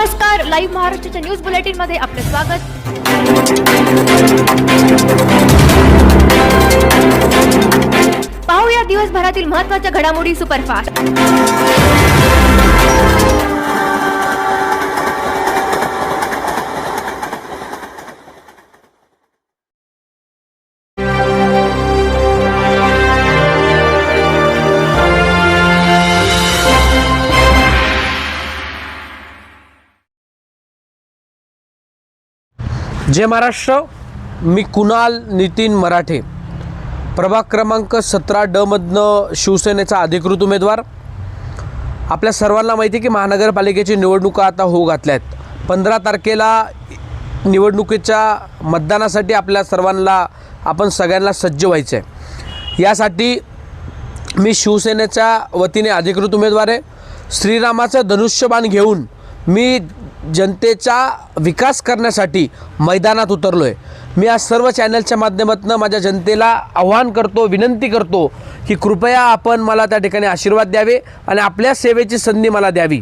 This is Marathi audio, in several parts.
नमस्कार. लाईव्ह महाराष्ट्राच्या न्यूज बुलेटिनमध्ये आपले स्वागत. पाहूया दिवसभरातील महत्त्वाच्या घडामोडी सुपरफास्ट. जय महाराष्ट्र मी कुणाल नितीन मराठे. प्रभाग क्रमांक सतरा ड मधनं शिवसेनेचा अधिकृत उमेदवार. आपल्या सर्वांना माहिती आहे की महानगरपालिकेची निवडणुका आता होऊ घातल्या आहेत. पंधरा तारखेला निवडणुकीच्या मतदानासाठी आपल्या सर्वांना आपण सगळ्यांना सज्ज व्हायचं आहे. यासाठी मी शिवसेनेच्या वतीने अधिकृत उमेदवार आहे. श्रीरामाचं धनुष्यबाण घेऊन मी जनतेचा विकास करण्यासाठी मैदानात उतरलो आहे मी आज सर्व चॅनलच्या माध्यमातून माझ्या जनतेला आव्हान करतो विनंती करतो की कृपया आपण मला त्या ठिकाणी आशीर्वाद द्यावे आणि आपल्या सेवेची संधी मला द्यावी.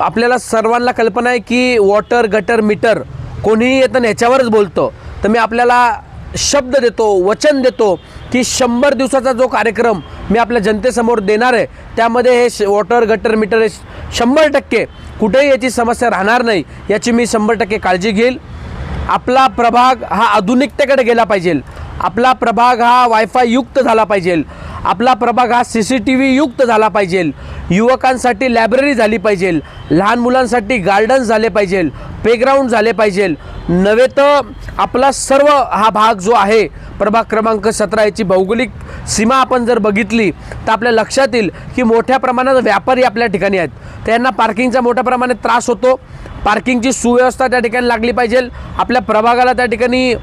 आपल्याला सर्वांना कल्पना आहे की वॉटर गटर मीटर कोणीही येतं ह्याच्यावरच बोलतं. तर मी आपल्याला शब्द देतो वचन देतो की शंभर दिवसाचा जो कार्यक्रम मी आपल्या जनतेसमोर देणार आहे. त्यामध्ये हे श- वॉटर गटर मीटर हे शंभर टक्के कुठेही याची समस्या राहणार नाही याची मी शंभर टक्के काळजी घेईल. आपला प्रभाग हा आधुनिकतेकडे गेला पाहिजे. आपला प्रभाग हा वायफाय युक्त झाला पाहिजे. आपला प्रभाग हा सी सी टी व्ही युक्त झाला पाहिजे. युवकांसाठी लायब्ररी झाली पाहिजे. लहान मुलांसाठी गार्डन्स झाले पाहिजे. प्लेग्राऊंड झाले पाहिजे. नव्हे तर आपला सर्व हा भाग जो आहे प्रभाग क्रमांक सतरा याची भौगोलिक सीमा आपण जर बघितली तर आपल्या लक्षात येईल की मोठ्या प्रमाणात व्यापारी आपल्या ठिकाणी आहेत. त्यांना पार्किंगचा मोठ्या प्रमाणात त्रास होतो. पार्किंगची सुव्यवस्था त्या ठिकाणी लागली पाहिजे. आपल्या प्रभागाला त्या ठिकाणी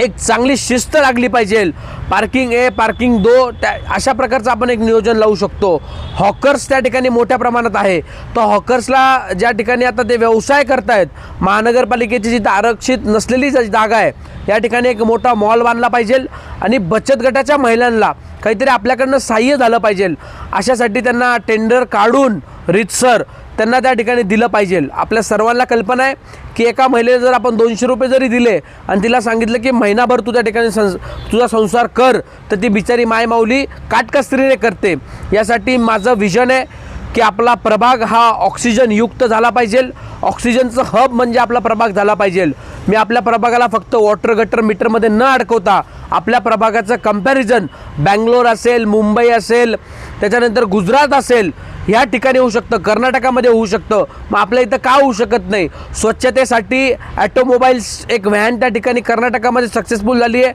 एक चांगली शिस्त लागली पाहिजे. पार्किंग ए पार्किंग दो त्या अशा प्रकारचं आपण एक नियोजन लावू शकतो. हॉकर्स त्या ठिकाणी मोठ्या प्रमाणात आहे. तर हॉकर्सला ज्या ठिकाणी आता ते व्यवसाय करतायत महानगरपालिकेची जिथं आरक्षित नसलेली जागा आहे या ठिकाणी एक मोठा मॉल बांधला पाहिजे आणि बचत गटाच्या महिलांना काहीतरी आपल्याकडनं सहाय्य झालं पाहिजे. अशासाठी त्यांना टेंडर काढून रितसर त्यांना त्या ठिकाणी दिलं पाहिजे. आपल्या सर्वांना कल्पना आहे की एका महिलेला जर आपण दोनशे रुपये जरी दिले आणि तिला सांगितलं की महिनाभर तू त्या ठिकाणी संस तुझा संसार कर तर ती बिचारी मायमाऊली काटकसरीने करते. यासाठी माझं विजन आहे की आपला प्रभाग हा ऑक्सिजन युक्त झाला पाहिजे. ऑक्सिजनचं हब म्हणजे आपला प्रभाग झाला पाहिजे. मी आपल्या प्रभागाला फक्त वॉटर गटर मीटरमध्ये न अडकवता आपल्या प्रभागाचं कंपॅरिझन बँगलोर असेल मुंबई असेल त्याच्यानंतर गुजरात असेल ह्या ठिकाणी होऊ शकतं. कर्नाटकामध्ये होऊ शकतं. मग आपल्या इथं का होऊ शकत नाही? स्वच्छतेसाठी ॲटोमोबाईल्स एक व्हॅन त्या ठिकाणी कर्नाटकामध्ये सक्सेसफुल झाली आहे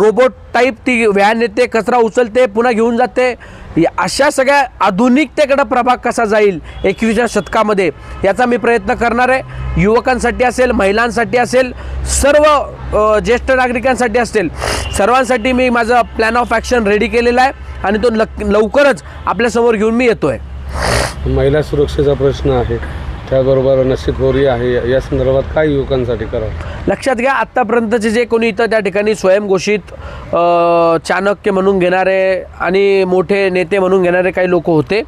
रोबोट टाईप ती व्हॅन येते कचरा उचलते पुन्हा घेऊन जाते. अशा सगळ्या आधुनिकतेकडं प्रभाग कसा जाईल एकवीसच्या शतकामध्ये याचा मी प्रयत्न करणार आहे. युवकांसाठी असेल महिलांसाठी असेल सर्व ज्येष्ठ नागरिकांसाठी असेल. सर्वांसाठी मी माझं प्लॅन ऑफ ॲक्शन रेडी केलेला आहे आणि तो लक लवकरच आपल्यासमोर घेऊन मी येतो आहे महिला सुरक्षेचा प्रश्न आहे. त्याबरोबर नशीबखोरी आहे. या संदर्भात काय युवकांसाठी करावं? लक्षात घ्या आत्तापर्यंतचे जे कोणी इथं त्या ठिकाणी स्वयंघोषित चाणक्य म्हणून घेणारे आणि मोठे नेते म्हणून घेणारे काही लोक होते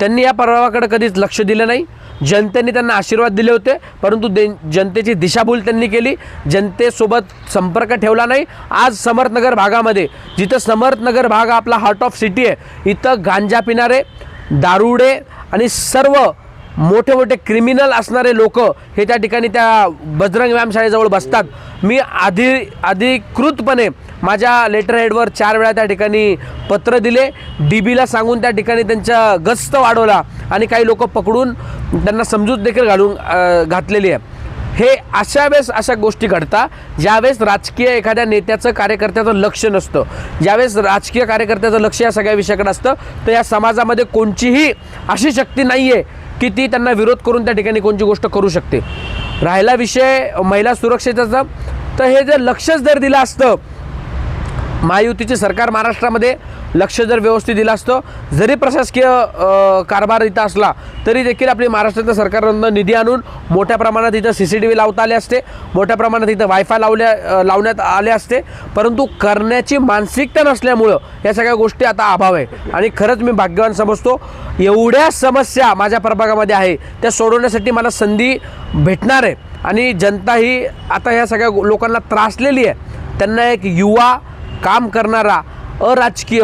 त्यांनी या प्रभावाकडे कधीच लक्ष दिलं नाही. जनतेने त्यांना आशीर्वाद दिले होते परंतु दे जनतेची दिशाभूल त्यांनी केली. जनतेसोबत संपर्क ठेवला नाही. आज समर्थनगर भागामध्ये जिथं समर्थनगर भाग आपला हार्ट ऑफ सिटी आहे इथं गांजा पिणारे दारुडे आणि सर्व मोठे मोठे क्रिमिनल असणारे लोक हे त्या ठिकाणी त्या बजरंग व्यायामशाळेजवळ बसतात. मी आधी अधिकृतपणे माझ्या लेटर हेडवर चार वेळा त्या ठिकाणी पत्र दिले. डी बीला सांगून त्या ठिकाणी त्यांचा गस्त वाढवला आणि काही लोक पकडून त्यांना समजूत देखील घालून घातलेली आहे. हे अशा वेळेस अशा गोष्टी घडतात ज्यावेळेस राजकीय एखाद्या नेत्याचं कार्यकर्त्याचं लक्ष नसतं. ज्यावेळेस राजकीय कार्यकर्त्याचं लक्ष या सगळ्या विषयाकडे असतं तर या समाजामध्ये कोणचीही अशी शक्ती नाही आहे की ती त्यांना विरोध करून त्या ठिकाणी कोणची गोष्ट करू शकते? राहिला विषय महिला सुरक्षेचा तर हे जर लक्षच जर दिलं असतं महायुतीचे सरकार महाराष्ट्रामध्ये लक्ष जर व्यवस्थित दिलं असतं जरी प्रशासकीय कारभार इथं असला तरी देखील आपली महाराष्ट्राचं सरकारनं निधी आणून मोठ्या प्रमाणात इथं सी सी टी व्ही लावता आले असते मोठ्या प्रमाणात इथं वायफाय लावल्या लावण्यात आले असते. परंतु करण्याची मानसिकता नसल्यामुळं या सगळ्या गोष्टी आता अभाव आहे. आणि खरंच मी भाग्यवान समजतो एवढ्या समस्या माझ्या प्रभागामध्ये आहे त्या सोडवण्यासाठी मला संधी भेटणार आहे. आणि जनता ही आता ह्या सगळ्या लोकांना त्रासलेली आहे. त्यांना एक युवा काम करणारा अराजकीय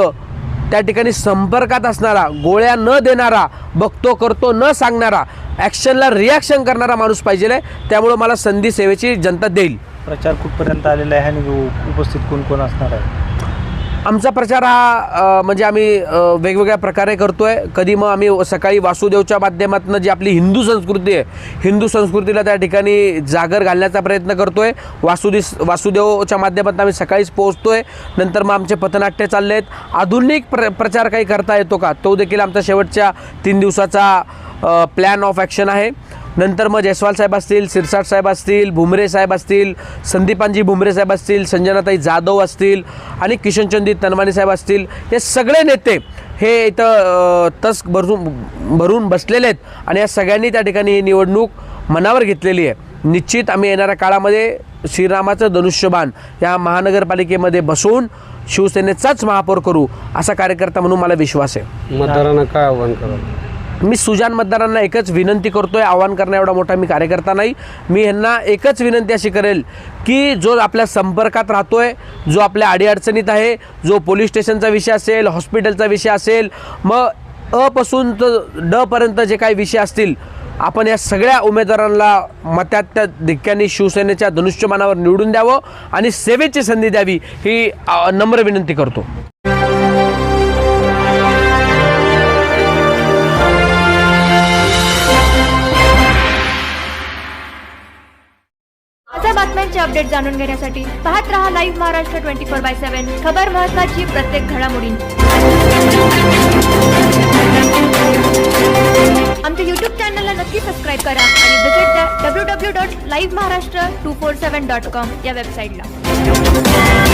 त्या ठिकाणी संपर्कात असणारा गोळ्या न देणारा बघतो करतो न सांगणारा ॲक्शनला रिॲक्शन करणारा माणूस पाहिजे आहे. त्यामुळं मला संधी सेवेची जनता देईल. प्रचार कुठपर्यंत आलेला आहे आणि उपस्थित कोण कोण असणार आहे? आमचा प्रचार हा म्हणजे आम्ही वेगवेगळ्या प्रकारे करतो आहे कधी मग आम्ही सकाळी वासुदेवच्या माध्यमातून जी आपली हिंदू संस्कृती आहे हिंदू संस्कृतीला त्या ठिकाणी जागर घालण्याचा प्रयत्न करतो आहे वासुदी वासुदेवच्या माध्यमातून आम्ही सकाळीच पोहोचतो आहे नंतर मग आमचे पथनाट्य चालले आहेत आधुनिक प्र प्रचार काही करता येतो का? तो देखील आमचा शेवटच्या तीन दिवसाचा प्लॅन ऑफ ॲक्शन आहे. नंतर मग जयस्वाल साहेब असतील सिरसाट साहेब असतील भुमरे साहेब असतील संदीपांजी भुमरे साहेब असतील संजनाताई जाधव असतील आणि किशनचंदी तनवाणी साहेब असतील हे सगळे नेते हे इथं तस भरून भरून बसलेले आहेत आणि या सगळ्यांनी त्या ठिकाणी ही निवडणूक मनावर घेतलेली आहे. निश्चित आम्ही येणाऱ्या काळामध्ये श्रीरामाचं धनुष्यबाण या महानगरपालिकेमध्ये बसवून शिवसेनेचाच महापौर करू असा कार्यकर्ता म्हणून मला विश्वास आहे. मतदारांना काय आव्हान कराल मी सुजान मतदारांना एकच विनंती करतोय आवाहन करणं एवढा मोठा मी कार्यकर्ता नाही. मी ह्यांना एकच विनंती अशी करेल की जो आपल्या संपर्कात राहतोय जो आपल्या अडीअडचणीत आहे जो पोलीस स्टेशनचा विषय असेल हॉस्पिटलचा विषय असेल मग अपासून तर ड पर्यंत जे काही विषय असतील आपण या सगळ्या उमेदवारांना मत्यात त्या धिक्क्यांनी शिवसेनेच्या धनुष्यमानावर निवडून द्यावं आणि सेवेची संधी द्यावी ही नम्र विनंती करतो. अपडेट जाणून घेण्यासाठी पाहत रहा live Maharashtra twenty four by seven खबर महत्वाची प्रत्येक घडामोडींची आमच्या युट्यूब चॅनलला नक्की सबस्क्राईब करा आणि विजिट द्या W W dot live Maharashtra two four seven dot com या वेबसाईटला